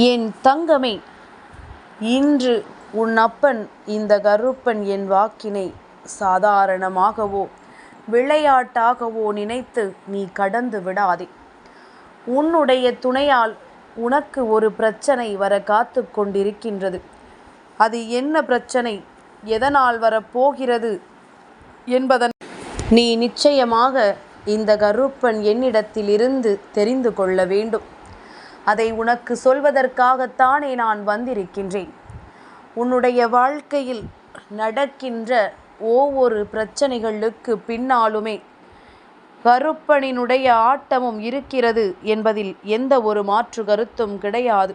என் தங்கமே இன்று உன் அப்பன் இந்த கருப்பன் என் வாக்கினை சாதாரணமாகவோ விளையாட்டாகவோ நினைத்து நீ கடந்து விடாதே. உன்னுடைய துணையால் உனக்கு ஒரு பிரச்சனை வர காத்து கொண்டிருக்கின்றது. அது என்ன பிரச்சனை? எதனால் வரப்போகிறது என்பதன்? நீ நிச்சயமாக இந்த கருப்பன் என்னிடத்திலிருந்து தெரிந்து கொள்ள வேண்டும். அதை உனக்கு சொல்வதற்காகத்தானே நான் வந்திருக்கின்றேன். உன்னுடைய வாழ்க்கையில் நடக்கின்ற ஒவ்வொரு பிரச்சனைகளுக்கு பின்னாலுமே கருப்பனினுடைய ஆட்டமும் இருக்கிறது என்பதில் எந்த ஒரு மாற்று கருத்தும் கிடையாது.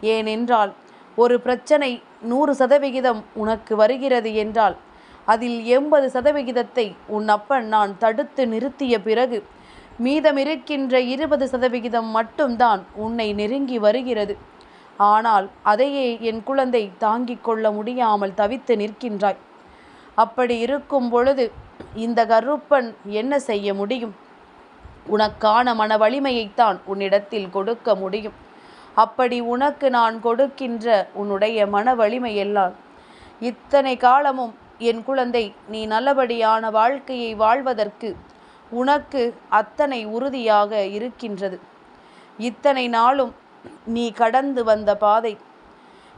ஏனென்றால் ஒரு பிரச்சனை நூறு சதவிகிதம் உனக்கு வருகிறது என்றால் அதில் எண்பது சதவிகிதத்தை உன் அப்பன் நான் தடுத்து நிறுத்திய பிறகு மீதமிருக்கின்ற இருபது சதவிகிதம் மட்டும்தான் உன்னை நெருங்கி வருகிறது. ஆனால் அதையே என் குழந்தை தாங்கிக் கொள்ள முடியாமல் தவித்து நிற்கின்றாய். அப்படி இருக்கும் பொழுது இந்த கருப்பன் என்ன செய்ய முடியும்? உனக்கான மன வலிமையைத்தான் உன்னிடத்தில் கொடுக்க முடியும். அப்படி உனக்கு நான் கொடுக்கின்ற உன்னுடைய மன வலிமையெல்லாம். இத்தனை காலமும் என் குழந்தை நீ நல்லபடியான வாழ்க்கையை வாழ்வதற்கு உனக்கு அத்தனை உறுதியாக இருக்கின்றது. இத்தனை நாளும் நீ கடந்து வந்த பாதை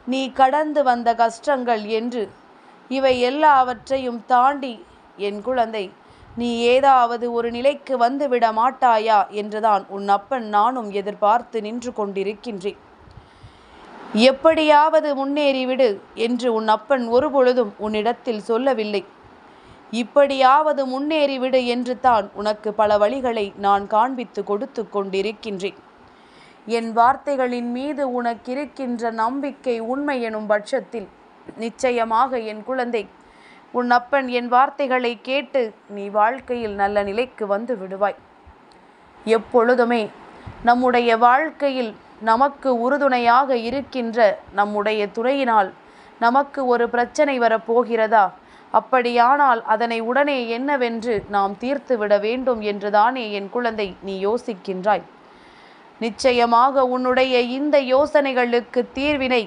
நீ கடந்து வந்த கஷ்டங்கள் என்று இவை எல்லாவற்றையும் தாண்டி என் குழந்தை நீ ஏதாவது ஒரு நிலைக்கு வந்துவிட மாட்டாயா என்றுதான் உன் அப்பன் நானும் எதிர்பார்த்து நின்று கொண்டிருக்கின்றேன். எப்படியாவது முன்னேறிவிடு என்று உன் அப்பன் ஒருபொழுதும் உன்னிடத்தில் சொல்லவில்லை. இப்படியாவது முன்னேறிவிடு என்று தான் உனக்கு பல வழிகளை நான் காண்பித்து கொடுத்து கொண்டிருக்கின்றேன். என் வார்த்தைகளின் மீது உனக்கிருக்கின்ற நம்பிக்கை உண்மை எனும் பட்சத்தில் நிச்சயமாக என் குழந்தை உன் அப்பன் என் வார்த்தைகளை கேட்டு நீ வாழ்க்கையில் நல்ல நிலைக்கு வந்து விடுவாய். எப்பொழுதுமே நம்முடைய வாழ்க்கையில் நமக்கு உறுதுணையாக இருக்கின்ற நம்முடைய துணையினால் நமக்கு ஒரு பிரச்சனை வரப்போகிறதா? அப்படியானால் அதனை உடனே என்னவென்று நாம் தீர்த்துவிட வேண்டும் என்றுதானே என் குழந்தை நீ யோசிக்கின்றாய். நிச்சயமாக உன்னுடைய இந்த யோசனைகளுக்கு தீர்வினை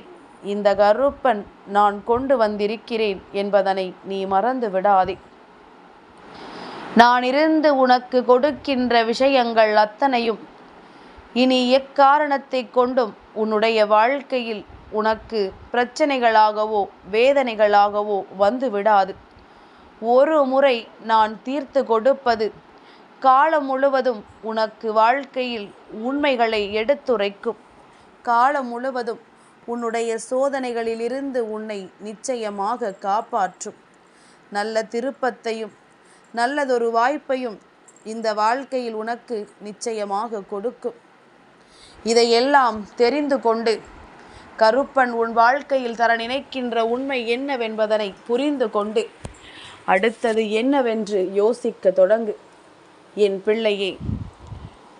இந்த கருப்பன் நான் கொண்டு வந்திருக்கிறேன் என்பதனை நீ மறந்து விடாதே. நான் இருந்து உனக்கு கொடுக்கின்ற விஷயங்கள் அத்தனையும் இனி எக்காரணத்தை கொண்டும் உன்னுடைய வாழ்க்கையில் உனக்கு பிரச்சனைகளாகவோ வேதனைகளாகவோ வந்து விடாது ஒரு முறை நான் தீர்த்து கொடுப்பது காலம் முழுவதும் உனக்கு வாழ்க்கையில் உண்மைகளை எடுத்துரைக்கும். காலம் முழுவதும் உன்னுடைய சோதனைகளிலிருந்து உன்னை நிச்சயமாக காப்பாற்றும். நல்ல திருப்பத்தையும் நல்லதொரு வாய்ப்பையும் இந்த வாழ்க்கையில் உனக்கு நிச்சயமாக கொடுக்கும். இதையெல்லாம் தெரிந்து கொண்டு கருப்பன் உன் வாழ்க்கையில் தர நினைக்கின்ற உண்மை என்னவென்பதனை புரிந்து கொண்டு அடுத்தது என்னவென்று யோசிக்க தொடங்கு. என் பிள்ளையே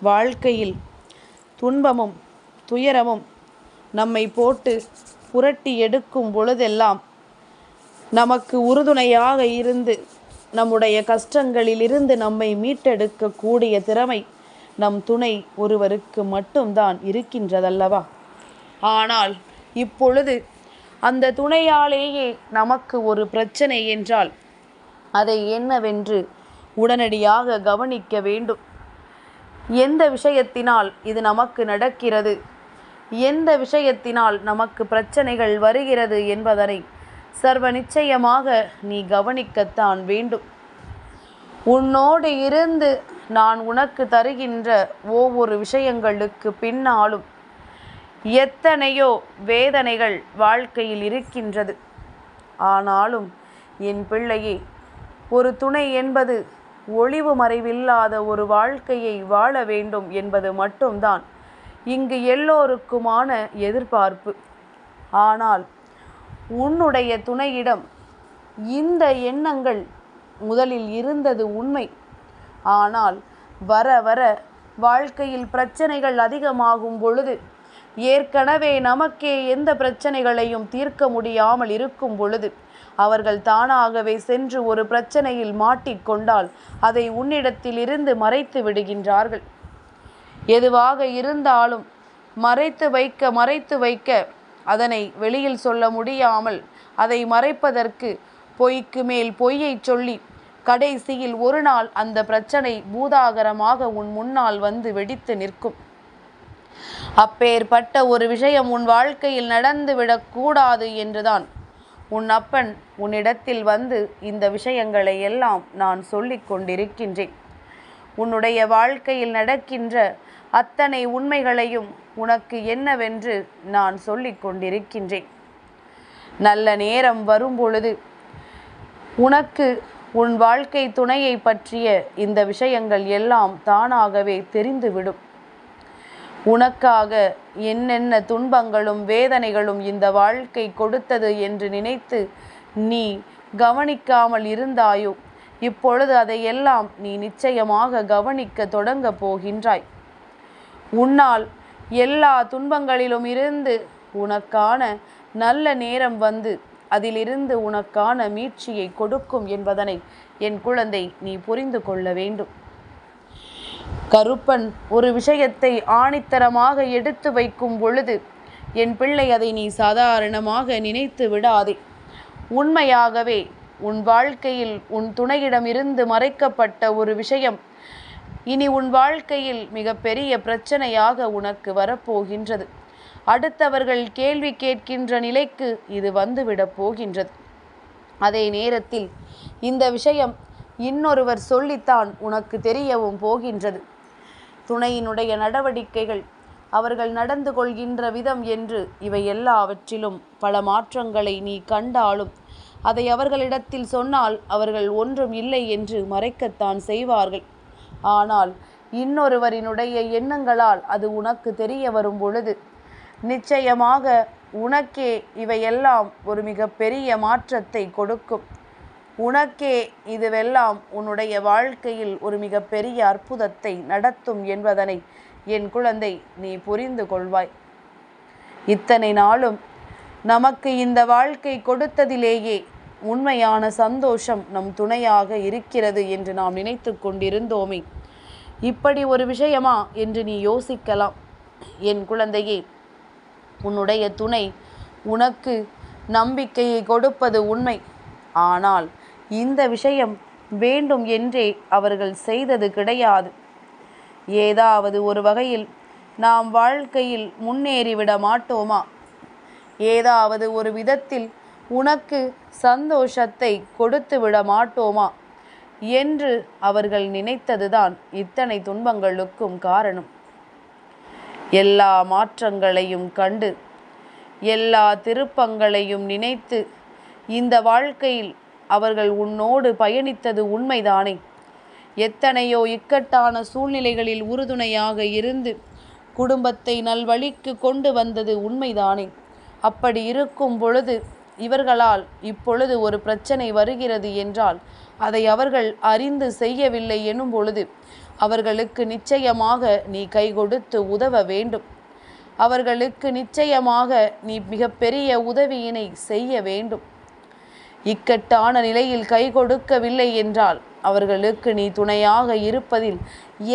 வாழ்க்கையில் துன்பமும் துயரமும் நம்மை போட்டு புரட்டி எடுக்கும் பொழுதெல்லாம் நமக்கு உறுதுணையாக இருந்து நம்முடைய கஷ்டங்களிலிருந்து நம்மை மீட்டெடுக்கக்கூடிய திறமை நம் துணை ஒருவருக்கு மட்டும்தான் இருக்கின்றதல்லவா? ஆனால் இப்பொழுது அந்த துணையாலேயே நமக்கு ஒரு பிரச்சனை என்றால் அதை என்னவென்று உடனடியாக கவனிக்க வேண்டும். எந்த விஷயத்தினால் இது நமக்கு நடக்கிறது? எந்த விஷயத்தினால் நமக்கு பிரச்சனைகள் வருகிறது என்பதனை சர்வ நிச்சயமாக நீ கவனிக்கத்தான் வேண்டும். உன்னோடு இருந்து நான் உனக்கு தருகின்ற ஒவ்வொரு விஷயங்களுக்கு பின்னாலும் எத்தனையோ வேதனைகள் வாழ்க்கையில் இருக்கின்றது. ஆனாலும் என் பிள்ளையே ஒரு துணை என்பது ஒளிவு மறைவில்லாத ஒரு வாழ்க்கையை வாழ வேண்டும் என்பது மட்டும்தான் இங்கு எல்லோருக்குமான எதிர்பார்ப்பு. ஆனால் உன்னுடைய துணையிடம் இந்த எண்ணங்கள் முதலில் இருந்தது உண்மை. ஆனால் வர வர வாழ்க்கையில் பிரச்சனைகள் அதிகமாகும் பொழுது ஏற்கனவே நமக்கே எந்த பிரச்சனைகளையும் தீர்க்க முடியாமல் இருக்கும் பொழுது அவர்கள் தானாகவே சென்று ஒரு பிரச்சனையில் மாட்டிக்கொண்டால் அதை உன்னிடத்தில் இருந்து மறைத்து விடுகின்றார்கள். எதுவாக இருந்தாலும் மறைத்து வைக்க மறைத்து வைக்க அதனை வெளியில் சொல்ல முடியாமல் அதை மறைப்பதற்கு பொய்க்கு மேல் பொய்யை சொல்லி கடைசியில் ஒரு நாள் அந்த பிரச்சனை பூதாகரமாக உன் முன்னால் வந்து வெடித்து நிற்கும். அப்பேற்பட்ட ஒரு விஷயம் உன் வாழ்க்கையில் நடந்துவிடக் கூடாது என்றுதான். உன் அப்பன் உன்னிடத்தில் வந்து இந்த விஷயங்களை எல்லாம் நான் சொல்லிக் கொண்டிருக்கின்றேன். உன்னுடைய வாழ்க்கையில் நடக்கின்ற அத்தனை உண்மைகளையும் உனக்கு என்னவென்று நான் சொல்லிக் கொண்டிருக்கின்றேன். நல்ல நேரம் வரும்பொழுது உனக்கு உன் வாழ்க்கை துணையை பற்றிய இந்த விஷயங்கள் எல்லாம் தானாகவே தெரிந்துவிடும். உனக்காக என்னென்ன துன்பங்களும் வேதனைகளும் இந்த வாழ்க்கை கொடுத்தது என்று நினைத்து நீ கவனிக்காமல் இருந்தாயோ? இப்பொழுது அதையெல்லாம் நீ நிச்சயமாக கவனிக்க தொடங்க போகின்றாய். உன்னால் எல்லா துன்பங்களிலும் இருந்து உனக்கான நல்ல நேரம் வந்து அதிலிருந்து உனக்கான மீட்சியை கொடுக்கும் என்பதனை என் குழந்தை நீ புரிந்து கொள்ள வேண்டும். கருப்பன் ஒரு விஷயத்தை ஆணித்தரமாக எடுத்து வைக்கும் பொழுது என் பிள்ளை அதை நீ சாதாரணமாக நினைத்து விடாதே. உண்மையாகவே உன் வாழ்க்கையில் உன் துணையிடமிருந்து மறைக்கப்பட்ட ஒரு விஷயம் இனி உன் வாழ்க்கையில் மிகப்பெரிய பிரச்சனையாக உனக்கு வரப்போகின்றது. அடுத்தவர்கள் கேள்வி கேட்கின்ற நிலைக்கு இது வந்துவிடப் போகின்றது. அதே நேரத்தில் இந்த விஷயம் இன்னொருவர் சொல்லித்தான் உனக்கு தெரியவும் போகின்றது. துணையினுடைய நடவடிக்கைகள் அவர்கள் நடந்து கொள்கின்ற விதம் என்று இவை எல்லாவற்றிலும் பல மாற்றங்களை நீ கண்டாலும் அதை அவர்களிடத்தில் சொன்னால் அவர்கள் ஒன்றும் இல்லை என்று மறைக்கத்தான் செய்வார்கள். ஆனால் இன்னொருவரினுடைய எண்ணங்களால் அது உனக்கு தெரிய வரும் பொழுது நிச்சயமாக உனக்கே இவையெல்லாம் ஒரு மிகப்பெரிய மாற்றத்தை கொடுக்கும். உனக்கே இதுவெல்லாம் உன்னுடைய வாழ்க்கையில் ஒரு மிகப்பெரிய அற்புதத்தை நடத்தும் என்பதனை என் குழந்தை நீ புரிந்து கொள்வாய். இத்தனை நாளும் நமக்கு இந்த வாழ்க்கை கொடுத்ததிலேயே உண்மையான சந்தோஷம் நம் துணையாக இருக்கிறது என்று நாம் நினைத்து கொண்டிருந்தோமே. இப்படி ஒரு விஷயமா என்று நீ யோசிக்கலாம். என் குழந்தையே உன்னுடைய துணை உனக்கு நம்பிக்கையை கொடுப்பது உண்மை. ஆனால் இந்த விஷயம் வேண்டும் என்றே அவர்கள் செய்தது கிடையாது. ஏதாவது ஒரு வகையில் நாம் வாழ்க்கையில் முன்னேறிவிட மாட்டோமா? ஏதாவது ஒரு விதத்தில் உனக்கு சந்தோஷத்தை கொடுத்து விட மாட்டோமா? என்று அவர்கள் நினைத்ததுதான் இத்தனை துன்பங்களுக்கும் காரணம். எல்லா மாற்றங்களையும் கண்டு எல்லா திருப்பங்களையும் நினைத்து இந்த வாழ்க்கையில் அவர்கள் உன்னோடு பயணித்தது உண்மைதானே? எத்தனையோ இக்கட்டான சூழ்நிலைகளில் உறுதுணையாக இருந்து குடும்பத்தை நல்வழிக்கு கொண்டு வந்தது உண்மைதானே? அப்படி இருக்கும் பொழுது இவர்களால் இப்பொழுது ஒரு பிரச்சனை வருகிறது என்றால் அதை அவர்கள் அறிந்து செய்யவில்லை எனும் பொழுது அவர்களுக்கு நிச்சயமாக நீ கை கொடுத்து உதவ வேண்டும். அவர்களுக்கு நிச்சயமாக நீ மிகப்பெரிய உதவியினை செய்ய வேண்டும். இக்கட்டான நிலையில் கை கொடுக்கவில்லை என்றால் அவர்களுக்கு நீ துணையாக இருப்பதில்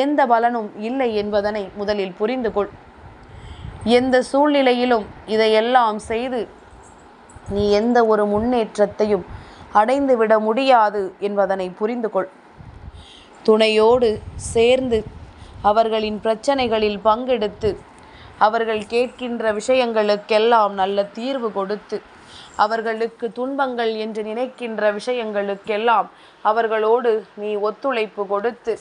எந்த பலனும் இல்லை என்பதனை முதலில் புரிந்து கொள். எந்த சூழ்நிலையிலும் இதையெல்லாம் செய்து நீ எந்த ஒரு முன்னேற்றத்தையும் அடைந்து விட முடியாது என்பதனை புரிந்து கொள். துணையோடு சேர்ந்து அவர்களின் பிரச்சனைகளில் பங்கெடுத்து அவர்கள் கேட்கின்ற விஷயங்களுக்கெல்லாம் நல்ல தீர்வு கொடுத்து அவர்களுக்கு துன்பங்கள் என்று நினைக்கின்ற விஷயங்களுக்கெல்லாம் அவர்களோடு நீ ஒத்துழைப்பு கொடுத்து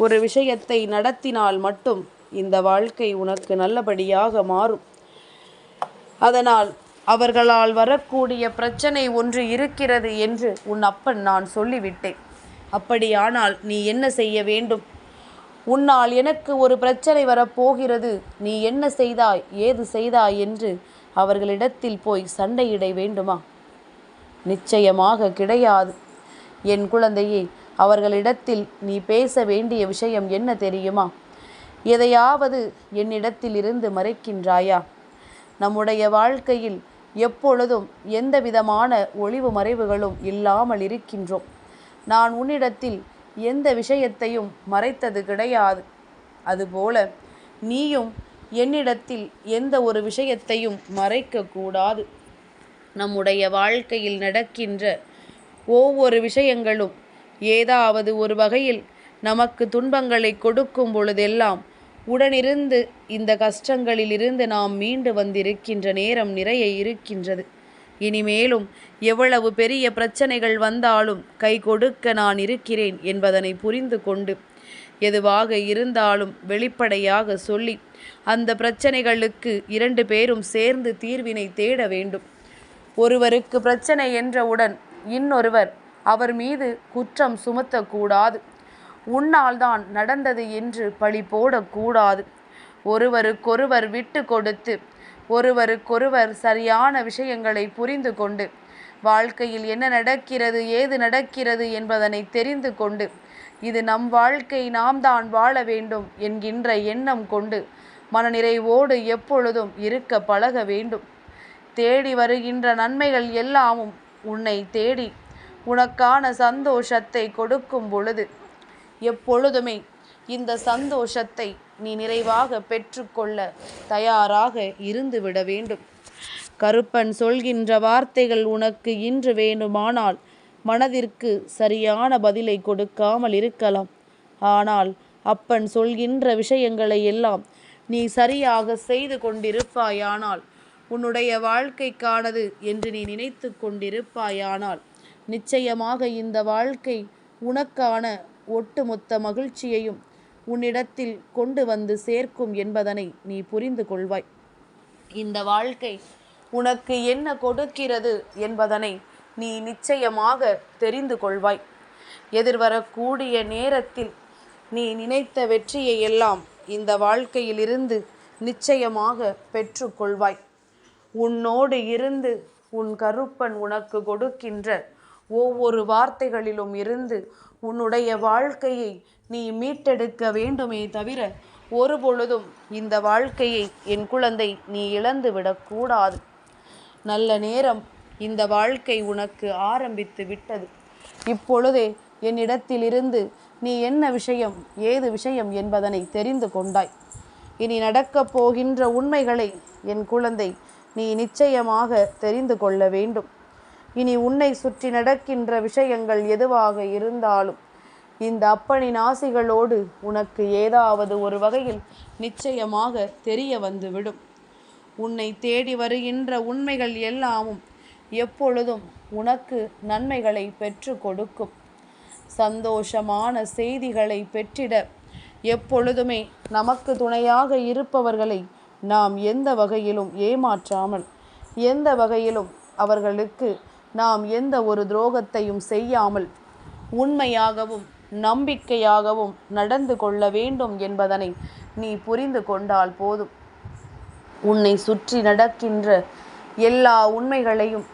ஒரு விஷயத்தை நடத்தினால் மட்டும் இந்த வாழ்க்கை உனக்கு நல்லபடியாக மாறும். அதனால் அவர்களால் வரக்கூடிய பிரச்சனை ஒன்று இருக்கிறது என்று உன் அப்பன் நான் சொல்லிவிட்டேன். அப்படியானால் நீ என்ன செய்ய வேண்டும்? உன்னால் எனக்கு ஒரு பிரச்சனை வரப்போகிறது. நீ என்ன செய்தாய்? ஏது செய்தாய் என்று அவர்களிடத்தில் போய் சண்டையிட வேண்டுமா? நிச்சயமாக கிடையாது. என் குழந்தையே அவர்களிடத்தில் நீ பேச வேண்டிய விஷயம் என்ன தெரியுமா? எதையாவது என்னிடத்தில் இருந்து மறைக்கின்றாயா? நம்முடைய வாழ்க்கையில் எப்பொழுதும் எந்த விதமான ஒளிவு மறைவுகளும் இல்லாமல் இருக்கின்றோம். நான் உன்னிடத்தில் எந்த விஷயத்தையும் மறைத்தது கிடையாது. அதுபோல நீயும் என்னிடத்தில் எந்த ஒரு விஷயத்தையும் மறைக்கக்கூடாது நம்முடைய வாழ்க்கையில் நடக்கின்ற ஒவ்வொரு விஷயங்களும் ஏதாவது ஒரு வகையில் நமக்கு துன்பங்களை கொடுக்கும் பொழுதெல்லாம் உடனிருந்து இந்த கஷ்டங்களிலிருந்து நாம் மீண்டு வந்திருக்கின்ற நேரம் நிறைய இருக்கின்றது. இனிமேலும் எவ்வளவு பெரிய பிரச்சனைகள் வந்தாலும் கை கொடுக்க நான் இருக்கிறேன் என்பதனை புரிந்து கொண்டு எதுவாக இருந்தாலும் வெளிப்படையாக சொல்லி அந்த பிரச்சனைகளுக்கு இரண்டு பேரும் சேர்ந்து தீர்வினை தேட வேண்டும். ஒருவருக்கு பிரச்சனை என்றவுடன் இன்னொருவர் அவர் மீது குற்றம் சுமத்தக்கூடாது. உன்னால் தான் நடந்தது என்று பழி போடக்கூடாது. ஒருவருக்கொருவர் விட்டு கொடுத்து ஒருவருக்கொருவர் சரியான விஷயங்களை புரிந்து கொண்டு வாழ்க்கையில் என்ன நடக்கிறது ஏது நடக்கிறது என்பதனை தெரிந்து கொண்டு இது நம் வாழ்க்கை நாம் தான் வாழ வேண்டும் என்கின்ற எண்ணம் கொண்டு மனநிறைவோடு எப்பொழுதும் இருக்க பழக வேண்டும். தேடி வருகின்ற நன்மைகள் எல்லாமும் உன்னை தேடி உனக்கான சந்தோஷத்தை கொடுக்கும் பொழுது எப்பொழுதுமே இந்த சந்தோஷத்தை நீ நிறைவாக பெற்றுக்கொள்ள தயாராக இருந்துவிட வேண்டும். கருப்பன் சொல்கின்ற வார்த்தைகள் உனக்கு இன்று வேண்டுமானால் மனதிற்கு சரியான பதிலை கொடுக்காமல் இருக்கலாம். ஆனால் அப்பன் சொல்கின்ற விஷயங்களை எல்லாம் நீ சரியாக செய்து கொண்டிருப்பாயானால் உன்னுடைய வாழ்க்கைக்கானது என்று நீ நினைத்து கொண்டிருப்பாயானால் நிச்சயமாக இந்த வாழ்க்கை உனக்கான ஒட்டுமொத்த மகிழ்ச்சியையும் உன்னிடத்தில் கொண்டு வந்து சேர்க்கும் என்பதனை நீ புரிந்து கொள்வாய். இந்த வாழ்க்கை உனக்கு என்ன கொடுக்கிறது என்பதனை நீ நிச்சயமாக தெரிந்து கொள்வாய். எதிர்வரக்கூடிய நேரத்தில் நீ நினைத்த வெற்றியை எல்லாம் இந்த வாழ்க்கையிலிருந்து நிச்சயமாக பெற்றுக்கொள்வாய் உன்னோடு இருந்து உன் கருப்பன் உனக்கு கொடுக்கின்ற ஒவ்வொரு வார்த்தைகளிலும் இருந்து உன்னுடைய வாழ்க்கையை நீ மீட்டெடுக்க வேண்டுமே தவிர ஒரு பொழுதும் இந்த வாழ்க்கையை என் குழந்தை நீ இழந்து விடக்கூடாது. நல்ல நேரம் இந்த வாழ்க்கை உனக்கு ஆரம்பித்து விட்டது. இப்பொழுதே என்னிடத்திலிருந்து நீ என்ன விஷயம் ஏது விஷயம் என்பதனை தெரிந்து கொண்டாய். இனி நடக்கப் போகின்ற உண்மைகளை என் குழந்தை நீ நிச்சயமாக தெரிந்து கொள்ள வேண்டும். இனி உன்னை சுற்றி நடக்கின்ற விஷயங்கள் எதுவாக இருந்தாலும் இந்த அப்பனின் ஆசிகளோடு உனக்கு ஏதாவது ஒரு வகையில் நிச்சயமாக தெரிய வந்துவிடும். உன்னை தேடி வருகின்ற உண்மைகள் எல்லாமும் எப்பொழுதும் உனக்கு நன்மைகளை பெற்று கொடுக்கும். சந்தோஷமான செய்திகளை பெற்றிட எப்பொழுதுமே நமக்கு துணையாக இருப்பவர்களை நாம் எந்த வகையிலும் ஏமாற்றாமல் எந்த வகையிலும் அவர்களுக்கு நாம் எந்த ஒரு துரோகத்தையும் செய்யாமல் உண்மையாகவும் நம்பிக்கையாகவும் நடந்து கொள்ள வேண்டும் என்பதனை நீ புரிந்து கொண்டால் போதும். உன்னை சுற்றி நடக்கின்ற எல்லா உண்மைகளையும்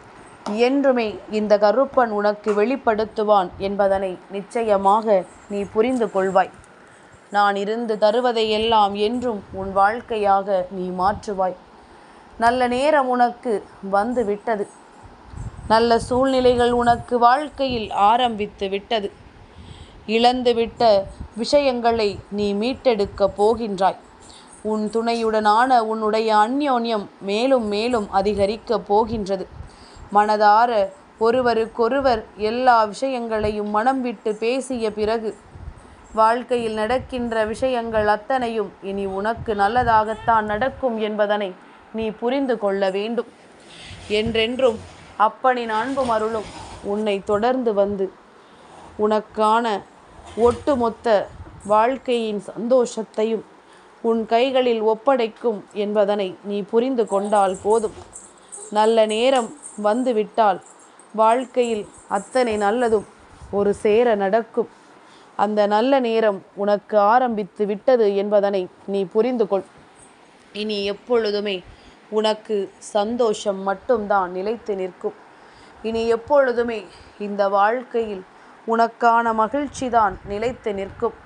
என்றுமே இந்த கருப்பன் உனக்கு வெளிப்படுத்துவான் என்பதனை நிச்சயமாக நீ புரிந்து கொள்வாய். நான் இருந்து தருவதை எல்லாம் என்றும் உன் வாழ்க்கையாக நீ மாற்றுவாய். நல்ல நேரம் உனக்கு வந்து விட்டது நல்ல சூழ்நிலைகள் உனக்கு வாழ்க்கையில் ஆரம்பித்து விட்டது. இழந்துவிட்ட விஷயங்களை நீ மீட்டெடுக்கப் போகின்றாய். உன் துணையுடனான உன்னுடைய அந்யோன்யம் மேலும் மேலும் அதிகரிக்கப் போகின்றது. மனதார ஒருவருக்கொருவர் எல்லா விஷயங்களையும் மனம் விட்டு பேசிய பிறகு வாழ்க்கையில் நடக்கின்ற விஷயங்கள் அத்தனையும் இனி உனக்கு நல்லதாகத்தான் நடக்கும் என்பதனை நீ புரிந்து கொள்ள வேண்டும். என்றென்றும் அப்பனின் அன்பும் அருளும் உன்னை தொடர்ந்து வந்து உனக்கான ஒட்டுமொத்த வாழ்க்கையின் சந்தோஷத்தையும் உன் கைகளில் ஒப்படைக்கும் என்பதனை நீ புரிந்து கொண்டால் போதும். நல்ல நேரம் வந்துவிட்டால் வாழ்க்கையில் அத்தனை நல்லதும் ஒரு சேர நடக்கும். அந்த நல்ல நேரம் உனக்கு ஆரம்பித்து விட்டது என்பதனை நீ புரிந்து கொள். இனி எப்பொழுதுமே உனக்கு சந்தோஷம் மட்டும்தான் நிலைத்து நிற்கும். இனி எப்பொழுதுமே இந்த வாழ்க்கையில் உனக்கான மகிழ்ச்சிதான் நிலைத்து நிற்கும்.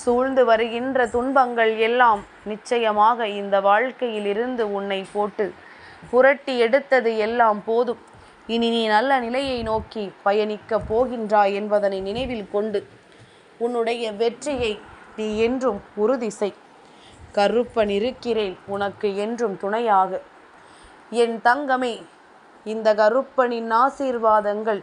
சூழ்ந்து வருகின்ற துன்பங்கள் எல்லாம் நிச்சயமாக இந்த வாழ்க்கையில் இருந்து உன்னை போட்டு புரட்டி எடுத்தது எல்லாம் போதும். இனி நீ நல்ல நிலையை நோக்கி பயணிக்கப் போகின்றாய் என்பதனை நினைவில் கொண்டு உன்னுடைய வெற்றியை நீ என்றும் உறுதி செய். கருப்பன் இருக்கிறேன் உனக்கு என்றும் துணையாக. என் தங்கமே இந்த கருப்பனின் ஆசீர்வாதங்கள்